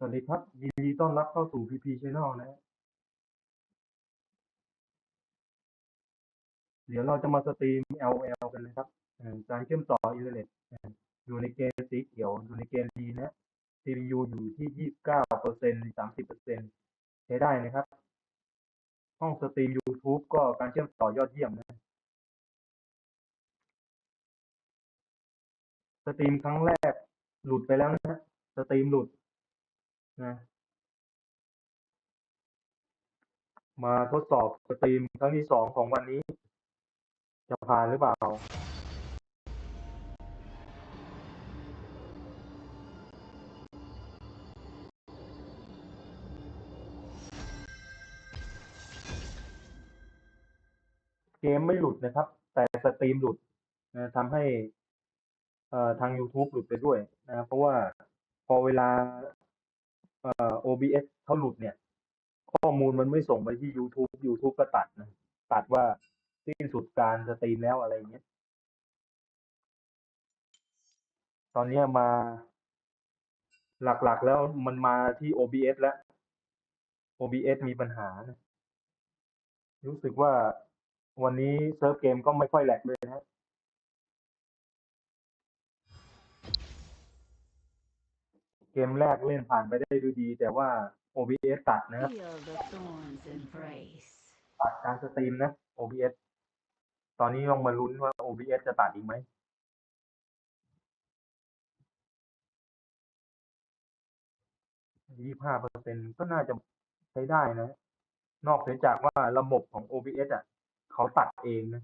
สวัสดีครับ ยินดีต้อนรับเข้าสู่ PP Channel นะ เดี๋ยวเราจะมาสตรีม LL กันนะครับการเชื่อมต่ออินเทอร์เน็ตเอ่ออยู่ในเกณฑ์สีเขียวอยู่ในเกณฑ์ดีนะ CPU อยู่ที่ 29เปอร์เซ็นต์30เปอร์เซ็นต์ใช้ได้นะครับ ห้องสตรีม YouTube ก็การเชื่อมต่อยอดเยี่ยมนะสตรีมครั้งแรกหลุดไปแล้วนะสตรีมหลุด นะมาทดสอบสตรีมครั้งที่สองของวันนี้ จะผ่านหรือเปล่า เกมไม่หลุดนะครับ แต่สตรีมหลุดนะทำให้ทาง YouTube หลุดไปด้วยนะเพราะว่าพอเวลา OBS เขาหลุดเนี่ย ข้อมูลมันไม่ส่งไปที่ YouTube YouTube ก็ตัดนะ ตัดว่าสิ้นสุดการสตรีมแล้วอะไรเงี้ย ตอนนี้มาหลักๆแล้วมันมาที่ OBS แล้ว OBS มีปัญหานะรู้สึกว่าวันนี้เซิร์ฟเกมก็ไม่ค่อยแหลกเลยนะ มแรกเล่นผ่านไปได้ด้วยดี แต่ว่า OBS ตัดนะครับ Feel the thorns embrace. ตัดการสตรีมนะ OBS ตอนนี้ต้องมาลุ้นว่า OBS จะตัดอีกไหมยี่ห้าเปอร์เซ็นก็น่าจะใช้ได้นะ นอกเสียจากว่าระบบของ OBS อะ เขาตัดเองนะ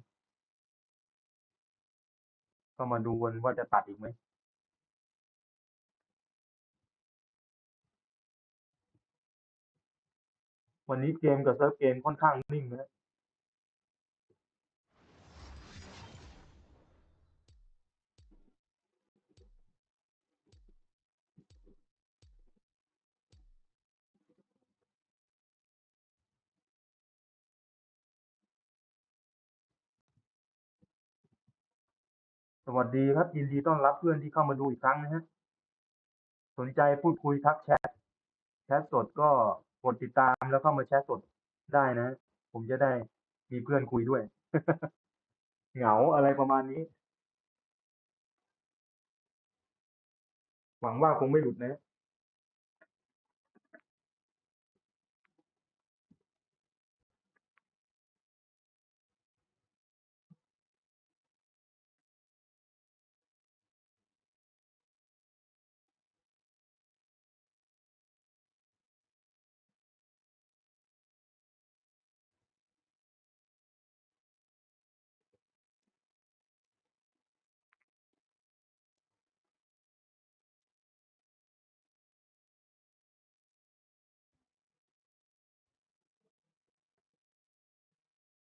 ก็มาดูกันว่าจะตัดอีกไหม วันนี้เกมกับเซิร์ฟเกมค่อนข้างนิ่งนะสวัสดีครับ ยินดีต้อนรับเพื่อนที่เข้ามาดูอีกครั้งนะฮะ สนใจพูดคุยทักแชท แชทสดก็ กดติดตามแล้วเข้ามาแชทสดได้นะ ผมจะได้มีเพื่อนคุยด้วย เหงาอะไรประมาณนี้ หวังว่าคงไม่หลุดนะ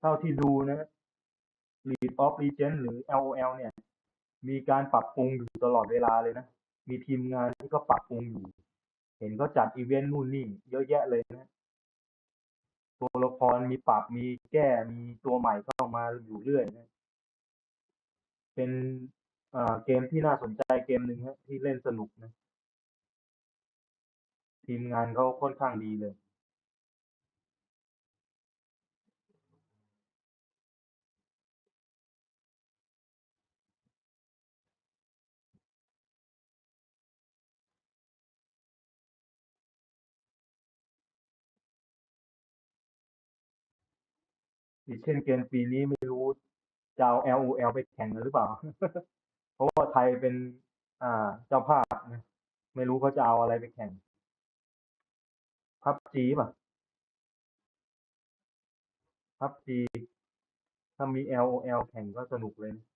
เท่าที่ดูนะ League of Legends หรือ LOL เนี่ย มีการปรับปรุงอยู่ตลอดเวลาเลยนะ มีทีมงานที่ก็ปรับปรุงอยู่ เห็นเขาจัดอีเวนต์นู่นนี่เยอะแยะเลยนะ ตัวละครมีปรับมีแก้มีตัวใหม่เข้ามาอยู่เรื่อยนะ เป็นอ่าเกมที่น่าสนใจเกมหนึ่งฮะที่เล่นสนุกนะ ทีมงานเขาค่อนข้างดีเลย อีกเช่นเกมปีนี้ไม่รู้จะเอา LOL ไปแข่งหรือเปล่า เพราะว่าไทยเป็น อ่า เจ้าภาพนะไม่รู้เขาจะเอาอะไรไปแข่งพับจีป่ะพับจีถ้ามี LOL แข่งก็สนุกเลยนะ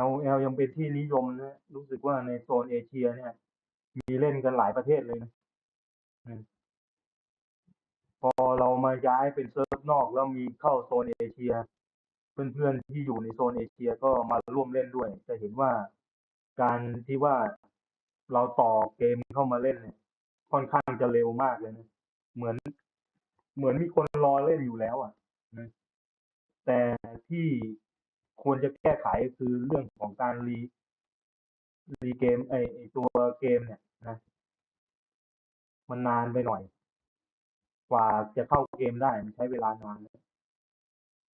LOL ยังเป็นที่นิยมนะรู้สึกว่าในโซนเอเชีย เนี่ย มีเล่นกันหลายประเทศเลยนะพอเรามาย้ายเป็นเซิร์ฟนอกแล้วมีเข้าโซนเอเชีย เพื่อนๆที่อยู่ในโซนเอเชียก็มาร่วมเล่นด้วย จะเห็นว่าการที่ว่าเราต่อเกมเข้ามาเล่นเนี่ยค่อนข้างจะเร็วมากเลยนะเหมือน เหมือนมีคนรอเล่นอยู่แล้ว อะนะแต่ที่ ควรจะแก้ไขคือเรื่องของการรีรีเกมไอตัวเกมเนี่ยนะมันนานไปหน่อย กว่าจะเข้าเกมได้มันใช้เวลานาน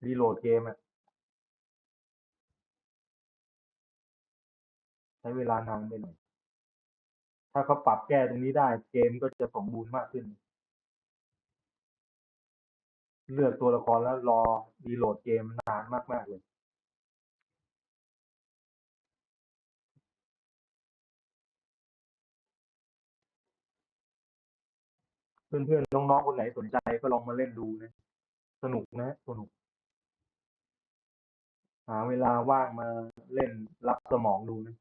รีโหลดเกมอะใช้เวลานานไปหน่อย ถ้าเขาปรับแก้ตรงนี้ได้ เกมก็จะสมบูรณ์มากขึ้น เลือกตัวละครแล้วรอรีโหลดเกมนานมาก ๆ เลย เพื่อนๆน้องๆคนไหนสนใจก็ลองมาเล่นดูนะ สนุกนะสนุก หาเวลาว่างมาเล่นรับสมองดูนะ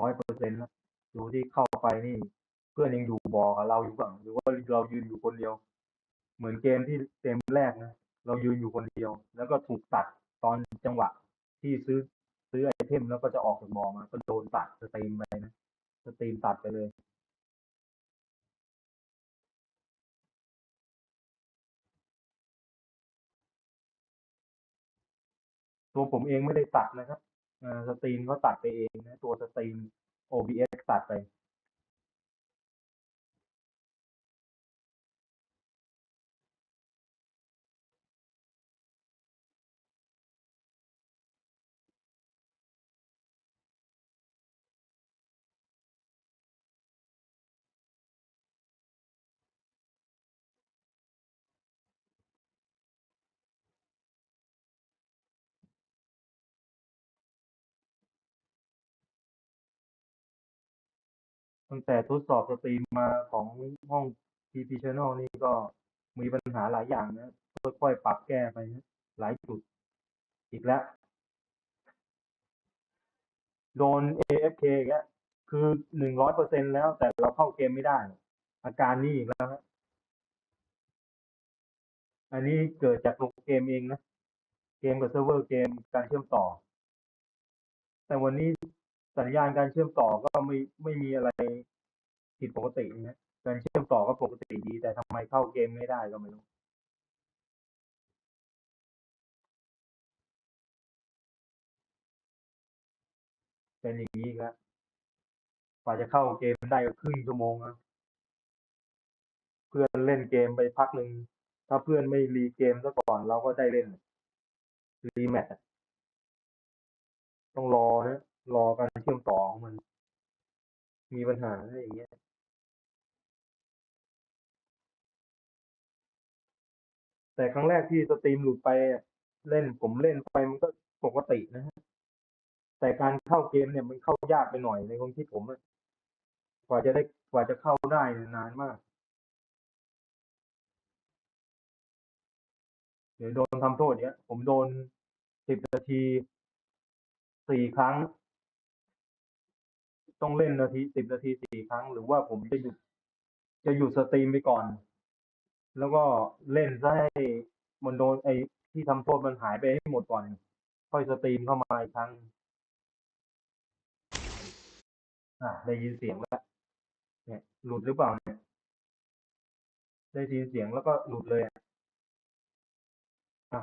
ร้อยเปอร์เซ็นต์แล้วดูที่เข้าไปนี่ เพื่อนยังอยู่บอกับเราอยู่บ้างหรือว่าเรายืนอยู่คนเดียว เหมือนเกมที่เกมแรกนะเรายืนอยู่คนเดียว แล้วก็ถูกตัดตอนจังหวะที่ซื้อซื้อไอเทมแล้วก็จะออกจากบอมาก็โดนตัดสตรีมไปนะสตรีมตัดไปเลยตัวผมเองไม่ได้ตัดนะครับ สตรีมก็ตัดไปเองนะตัวสตรีม OBS ตัดไป ตั้งแต่ทดสอบสตรีมมาของห้อง TP Channel นี่ก็มีปัญหาหลายอย่างนะ ค่อยๆ ปรับแก้ไปนะหลายจุด อีกแล้ว โดน AFK อีกแล้วคือหนึ่งร้อยเปอร์เซ็นแล้วแต่เราเข้าเกมไม่ได้ อาการนี้อีกแล้วฮะอันนี้เกิดจากตัวเกมเองนะ เกมกับเซิร์ฟเวอร์เกมการเชื่อมต่อ แต่วันนี้ สัญญาณการเชื่อมต่อก็ไม่ไม่มีอะไรผิดปกตินะการเชื่อมต่อก็ปกติดี แต่ทำไมเข้าเกมไม่ได้ก็ไม่รู้เป็นอย่างนี้ครับกว่าจะเข้าเกมได้ก็ครึ่งชั่วโมงนะเพื่อนเล่นเกมไปพักหนึ่ง ถ้าเพื่อนไม่รีเกมซะก่อนเราก็ได้เล่น รีแมตช์ต้องรอนะ รอการเชื่อมต่อของมัน มีปัญหาอะไรอย่างเงี้ยแต่ครั้งแรกที่สตรีมหลุดไปเล่นผมเล่นไปมันก็ปกตินะฮะแต่การเข้าเกมเนี่ยมันเข้ายากไปหน่อยในความคิดผมกว่าจะได้กว่าจะเข้าได้เนี่ยนานมาก เดี๋ยวโดนทำโทษเนี้ย ผมโดนสิบนาทีสี่ครั้ง ต้องเล่นนาทีสิบนาทีสี่ครั้ง หรือว่าผมจะหยุดจะหยุดสตรีมไปก่อน แล้วก็เล่นซะให้มันโดนไอ้ที่ทำโทษมันหายไปให้หมดก่อน ค่อยสตรีมเข้ามาอีกครั้ง อะได้ยินเสียงแล้วเนี่ย หลุดหรือเปล่าเนี่ยได้ยินเสียงแล้วก็หลุดเลยอะอะ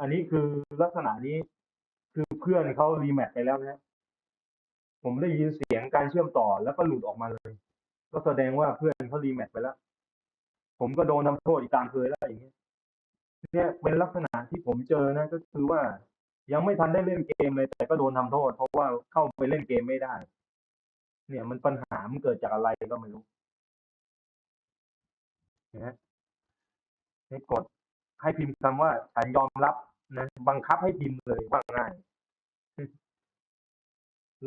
อันนี้คือลักษณะนี้คือเพื่อนเขารีแมทไปแล้วนะ ผมได้ยินเสียงการเชื่อมต่อแล้วก็หลุดออกมาเลย ก็แสดงว่าเพื่อนเขารีแมทไปแล้ว ผมก็โดนทำโทษอีกตามเคยแล้วอย่างเงี้ยเนี่ยเป็นลักษณะที่ผมเจอนะก็คือว่ายังไม่ทันได้เล่นเกมเลย แต่ก็โดนทำโทษ เพราะว่าเข้าไปเล่นเกมไม่ได้ เนี่ยมันปัญหามันเกิดจากอะไรก็ไม่รู้นะให้กดให้พิมพ์คำว่าฉันยอมรับนะ บังคับให้พิมพ์เลยว่าง่าย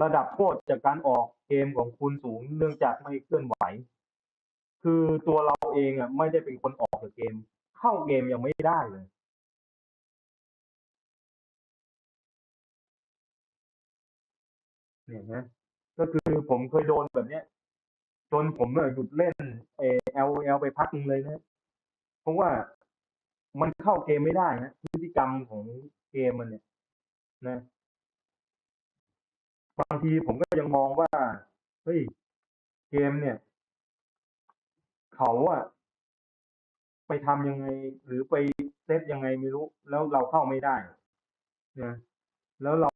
ระดับโทษจากการออกเกมของคุณสูงเนื่องจากไม่เคลื่อนไหว คือตัวเราเองอะไม่ได้เป็นคนออกจากเกม เข้าเกมยังไม่ได้เลย เนี่ยนะก็คือผมเคยโดนแบบเนี้ย จนผมเนี่ยหยุดเล่นเอลเอลไปพักนึงเลยนะเพราะว่ามันเข้าเกมไม่ได้นะพฤติกรรมของเกมมันเนี่ยนะ บางทีผมก็ยังมองว่า เฮ้ย เกมเนี่ย เขาอะไปทำยังไง หรือไปเซตยังไงไม่รู้ แล้วเราเข้าไม่ได้นะแล้วเรา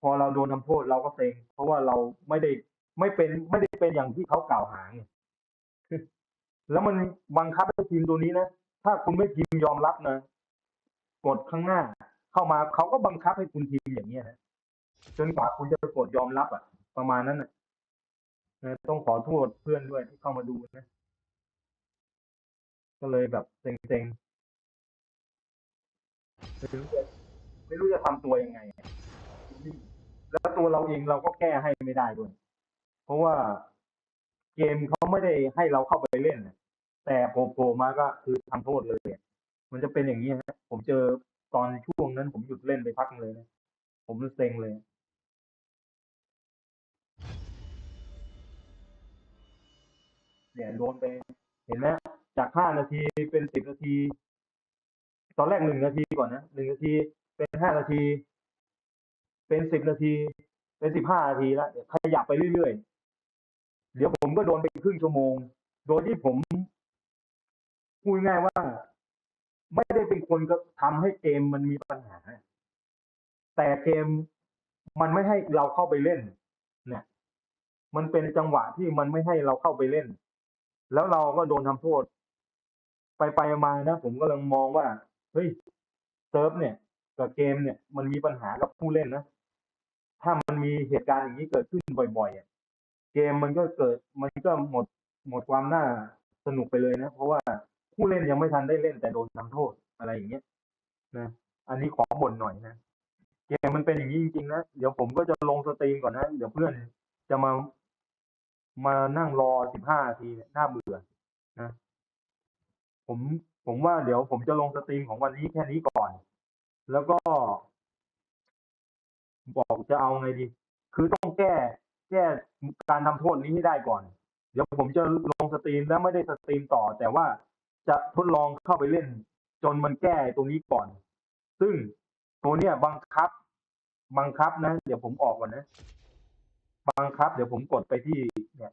พอเราโดนทำโทษเราก็เซ็งเพราะว่าเราไม่ได้ไม่เป็นไม่ได้เป็นอย่างที่เขากล่าวหาไงแล้วมันบังคับให้พิมตัวนี้นะถ้าคุณไม่พิมยอมรับนะกดข้างหน้า เข้ามาเขาก็บังคับให้คุณพิมอย่างเนี้ยนะ จนกว่าคุณจะกดยอมรับอะ ประมาณนั้นนะนะต้องขอโทษเพื่อนด้วยที่เข้ามาดูนะ ก็เลยแบบเซ็งๆไม่รู้จะไม่รู้จะทำตัวยังไง แล้วตัวเราเองเราก็แก้ให้ไม่ได้ด้วย เพราะว่าเกมเขาไม่ได้ให้เราเข้าไปเล่น แต่โผล่มาก็คือทำโทษเลย มันจะเป็นอย่างนี้ฮะผมเจอตอนช่วงนั้นผมหยุดเล่นไปพักเลยนะผมเซ็งเลย เนี่ยโดนไปเห็นไหมจากห้านาทีเป็นสิบนาที ตอนแรกหนึ่งนาทีก่อนนะหนึ่งนาทีเป็นห้านาที เป็นสิบนาที เป็นสิบห้านาทีแล้วเดี๋ยวขยับไปเรื่อยๆ เดี๋ยวผมก็โดนไปครึ่งชั่วโมง โดยที่ผมพูดง่ายว่า ไม่ได้เป็นคนก็ทำให้เกมมันมีปัญหา แต่เกมมันไม่ให้เราเข้าไปเล่นเนี่ยมันเป็นจังหวะที่มันไม่ให้เราเข้าไปเล่น แล้วเราก็โดนทำโทษ ไปไปมานะ ผมก็ลังมองว่า เฮ้ยเซิร์ฟเนี่ยกับเกมเนี่ยมันมีปัญหากับผู้เล่นนะ ถ้ามันมีเหตุการณ์อย่างนี้เกิดขึ้นบ่อยๆเกมมันก็เกิด มันก็หมดหมดความน่าสนุกไปเลยนะ เพราะว่าผู้เล่นยังไม่ทันได้เล่นแต่โดนทำโทษอะไรอย่างเงี้ยนะอันนี้ขอบ่นหน่อยนะเกมมันเป็นอย่างนี้จริงๆนะ เดี๋ยวผมก็จะลงสตรีมก่อนนะ เดี๋ยวเพื่อนจะมา มานั่งรอสิบห้านาทีเนี่ยน่าเบื่อนะ ผมผมว่าเดี๋ยวผมจะลงสตรีมของวันนี้แค่นี้ก่อน แล้วก็ บอกจะเอาไงดี คือต้องแก้ แก้การทำโทษนี้ให้ได้ก่อน เดี๋ยวผมจะลงสตรีมแล้วไม่ได้สตรีมต่อ แต่ว่าจะทดลองเข้าไปเล่น จนมันแก้ตรงนี้ก่อน ซึ่งตัวเนี้ยบังคับ บังคับนะ เดี๋ยวผมออกก่อนนะ บังคับ เดี๋ยวผมกดไปที่เนี่ย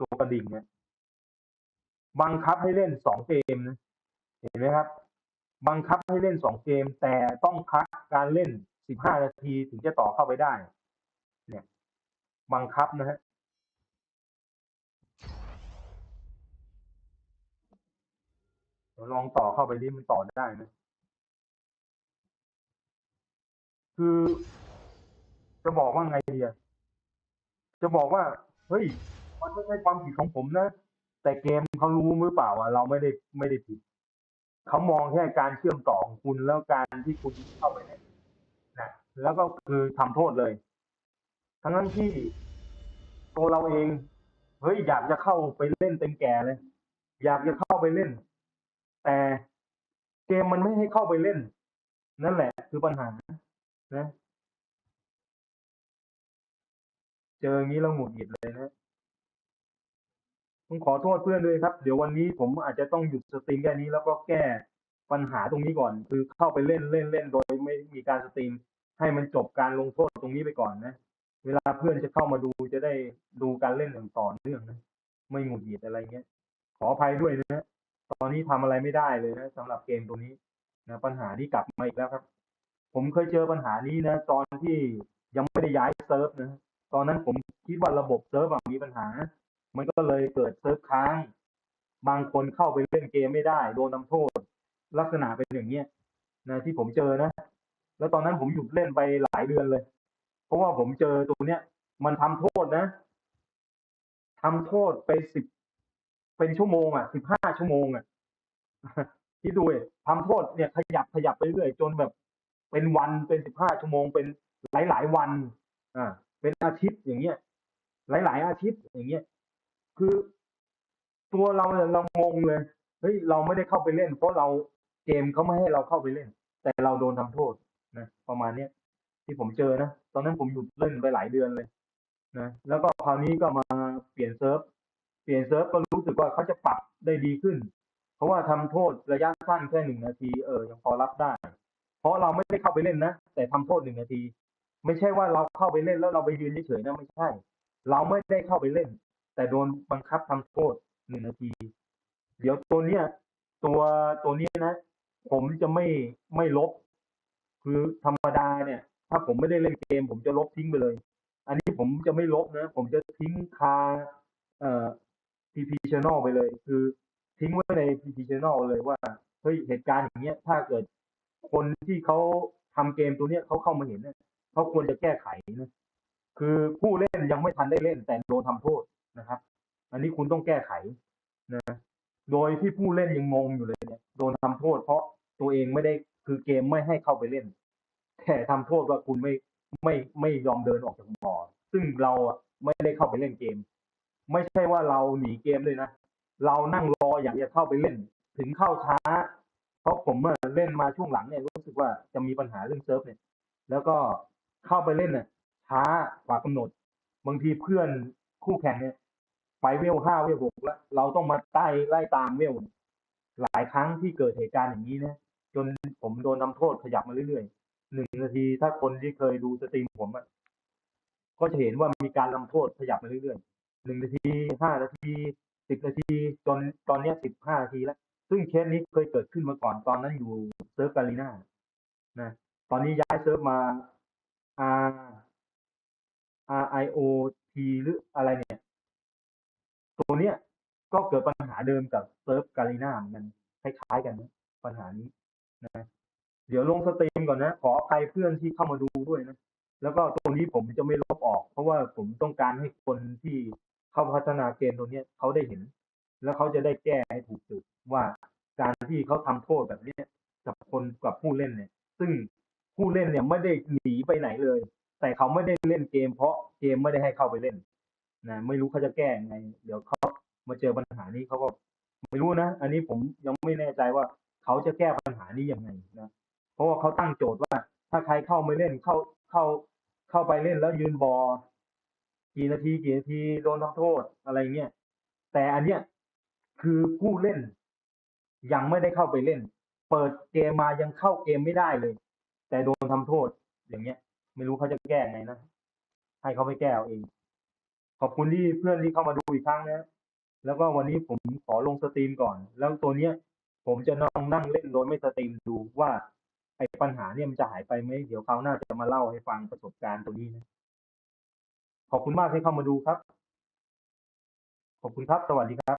ตัวกระดิ่งเนี่ยบังคับให้เล่นสองเกมนะเห็นไหมครับ บังคับให้เล่นสองเกม แต่ต้องพักการเล่นสิบห้านาทีถึงจะต่อเข้าไปได้ เนี่ย บังคับนะฮะลองต่อเข้าไปดิมันต่อได้ไหมคือจะบอกว่าไงดีอะ จะบอกว่า เฮ้ย มันไม่ใช่ความผิดของผมนะ แต่เกมเขารู้หรือเปล่าอะเราไม่ได้ไม่ได้ผิด เขามองแค่การเชื่อมต่อของคุณแล้วการที่คุณเข้าไปเนี่ยนะ แล้วก็คือทำโทษเลย ทั้งนั้นที่ตัวเราเอง เฮ้ยอยากจะเข้าไปเล่นเต็มแก่เลย อยากจะเข้าไปเล่น แต่เกมมันไม่ให้เข้าไปเล่น นั่นแหละ คือปัญหานะ เจออย่างนี้แล้วหงุดหงิดเลยนะผมขอโทษเพื่อนด้วยครับ เดี๋ยววันนี้ผมอาจจะต้องหยุดสตรีมแค่นี้แล้วก็แก้ปัญหาตรงนี้ก่อน คือเข้าไปเล่นเล่นเล่นโดยไม่มีการสตรีม ให้มันจบการลงโทษตรงนี้ไปก่อนนะ เวลาเพื่อนจะเข้ามาดูจะได้ดูการเล่นอย่างต่อเนื่องนะไม่หงุดหงิดอะไรเงี้ย ขออภัยด้วยนะตอนนี้ทำอะไรไม่ได้เลยนะสำหรับเกมตัวนี้นะปัญหานี้กลับมาอีกแล้วครับ ผมเคยเจอปัญหานี้นะ ตอนที่ยังไม่ได้ย้ายเซิร์ฟนะ ตอนนั้นผมคิดว่าระบบเซิร์ฟมีปัญหา มันก็เลยเกิดเซิร์ฟค้าง บางคนเข้าไปเล่นเกมไม่ได้โดนทำโทษ ลักษณะเป็นอย่างเนี้ยนะที่ผมเจอนะ แล้วตอนนั้นผมหยุดเล่นไปหลายเดือนเลย เพราะว่าผมเจอตัวเนี้ย มันทำโทษนะทำโทษไปสิบเป็นชั่วโมงอะสิบห้าชั่วโมงอะที่ดูดิทำโทษเนี่ยขยับขยับไปเรื่อยจนแบบ เป็นวันเป็นสิบห้าชั่วโมงเป็นหลายหลายวัน อ่า เป็นอาทิตย์อย่างเงี้ยหลายหลาย ๆ อาทิตย์อย่างเงี้ย คือตัวเราเนี่ยเรางงเลยเฮ้ยเราไม่ได้เข้าไปเล่น เพราะเราเกมเขาไม่ให้เราเข้าไปเล่น แต่เราโดนทำโทษนะประมาณเนี้ยที่ผมเจอนะตอนนั้นผมหยุดเล่นไปหลายเดือนเลยนะแล้วก็คราวนี้ก็มาเปลี่ยนเซิร์ฟเปลี่ยนเซิร์ฟก็รู้สึกว่าเขาจะปรับได้ดีขึ้น เพราะว่าทำโทษระยะสั้นแค่หนึ่งนาทีเออยังพอรับได้ เพราะเราไม่ได้เข้าไปเล่นนะแต่ทำโทษหนึ่งนาที ไม่ใช่ว่าเราเข้าไปเล่นแล้วเราไปยืนเฉยๆนะไม่ใช่ เราไม่ได้เข้าไปเล่น แต่โดนบังคับทำโทษหนึ่งนาที เดี๋ยวตัวเนี้ยตัวตัวเนี้ยนะ ผมจะไม่ไม่ลบ คือธรรมดาเนี่ย ถ้าผมไม่ได้เล่นเกม ผมจะลบทิ้งไปเลย อันนี้ผมจะไม่ลบนะ ผมจะทิ้งคาเอ่อ PP Channel ไปเลย คือทิ้งไว้ใน PP Channel เลยว่าเฮ้ยเหตุการณ์อย่างเงี้ยถ้าเกิดคนที่เขาทำเกมตัวเนี้ยเขาเข้ามาเห็นเนี่ย เขาควรจะแก้ไขนะคือผู้เล่นยังไม่ทันได้เล่นแต่โดนทำโทษนะครับ อันนี้คุณต้องแก้ไขนะโดยที่ผู้เล่นยังงงอยู่เลยเนี่ยโดนทำโทษ เพราะตัวเองไม่ได้คือเกมไม่ให้เข้าไปเล่น แต่ทำโทษว่าคุณไม่ไม่ไม่ยอมเดินออกจากบ่อซึ่งเราไม่ได้เข้าไปเล่นเกม ไม่ใช่ว่าเราหนีเกมเลยนะเรานั่งรออยากจะเข้าไปเล่น ถึงเข้าช้า เพราะผมอเล่นมาช่วงหลังเนี่ยรู้สึกว่าจะมีปัญหาเรื่องเซิร์ฟเนี่ย แล้วก็ เข้าไปเล่นเนี่ยช้ากว่ากำหนด บางทีเพื่อนคู่แข่งเนี่ย ไปเวลห้าเวลหกแล้ว เราต้องมาใต้ไล่ตามเว่ยหลายครั้งที่เกิดเหตุการณ์อย่างนี้นะจนผมโดนทำโทษขยับมาเรื่อยๆหนึ่งนาทีถ้าคนที่เคยดูสตรีมผมอะก็จะเห็นว่ามีการทำโทษขยับมาเรื่อยๆหนึ่งนาทีห้านาทีสิบนาทีจนตอนนี้สิบห้านาทีแล้ว ซึ่งเคสนี้เคยเกิดขึ้นมาก่อนตอนนั้นอยู่เซิร์ฟกาลีนานะ ตอนนี้ย้ายเซิร์ฟมา R R I O T หรืออะไรเนี่ย ตัวเนี้ยก็เกิดปัญหาเดิมกับเซิร์ฟกาลีนาเหมือนกันคล้ายๆกันนะปัญหานี้นะเดี๋ยวลงสตรีมก่อนนะ ขออภัยเพื่อนที่เข้ามาดูด้วยนะ แล้วก็ตัวนี้ผมจะไม่ลบออก เพราะว่าผมต้องการให้คนที่เข้าพัฒนาเกมตัวเนี้ยเขาได้เห็น แล้วเขาจะได้แก้ให้ถูกจุดว่าการที่เขาทำโทษแบบเนี้ยกับคนกับผู้เล่นเนี่ย ซึ่ง ผู้เล่นเนี่ยไม่ได้หนีไปไหนเลย แต่เขาไม่ได้เล่นเกม เพราะเกมไม่ได้ให้เข้าไปเล่นนะไม่รู้เขาจะแก้ยังไง เดี๋ยวเขามาเจอปัญหานี้เขาก็ไม่รู้นะ อันนี้ผมยังไม่แน่ใจว่าเขาจะแก้ปัญหานี้ยังไงนะเพราะว่าเขาตั้งโจทย์ว่า ถ้าใครเข้าไม่เล่นเข้าเข้าเข้าไปเล่นแล้วยืนบอกี่นาทีกี่นาทีโดนทำโทษอะไรเงี้ยแต่อันเนี้ยคือผู้เล่นยังไม่ได้เข้าไปเล่น เปิดเกมมายังเข้าเกมไม่ได้เลย แต่โดนทำโทษอย่างเงี้ย ไม่รู้เขาจะแก้ไงนะให้เขาไปแก้เอาเอง ขอบคุณที่เพื่อนที่เข้ามาดูอีกครั้งนะแล้วก็วันนี้ผมขอลงสตรีมก่อน แล้วตัวเนี้ย ผมจะนั่งนั่งเล่นโดยไม่สตรีมดูว่าไอ้ปัญหาเนี่ยมันจะหายไปไหมเดี๋ยวคราวหน้าจะมาเล่าให้ฟังประสบการณ์ตัวนี้นะขอบคุณมากที่เข้ามาดูครับ ขอบคุณครับ สวัสดีครับ